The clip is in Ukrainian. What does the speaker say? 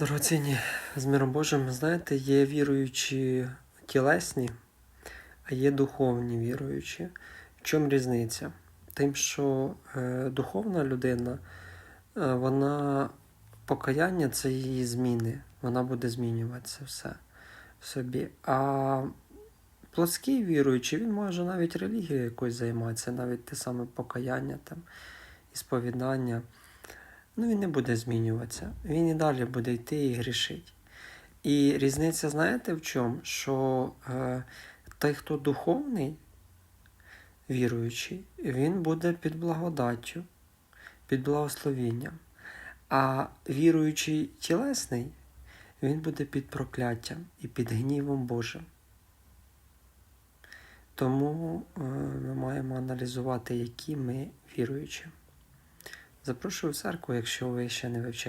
Дорогоцінні, з миром Божим, знаєте, є віруючі тілесні, а є духовні віруючі. В чому різниця? Тим, що е, духовна людина, е, вона покаяння це її зміни, вона буде змінюватися все в собі. А плотський віруючий, він може навіть релігією якось займатися, навіть те саме покаяння там, і сповідання. Ну, він не буде змінюватися. Він і далі буде йти і грішить. І різниця, знаєте, в чому? Що е, той, хто духовний, віруючий, він буде під благодаттю, під благословінням. А віруючий тілесний, він буде під прокляттям і під гнівом Божим. Тому е, ми маємо аналізувати, які ми віруючі. Запрошую в церкву, якщо ви ще не вивчаєте.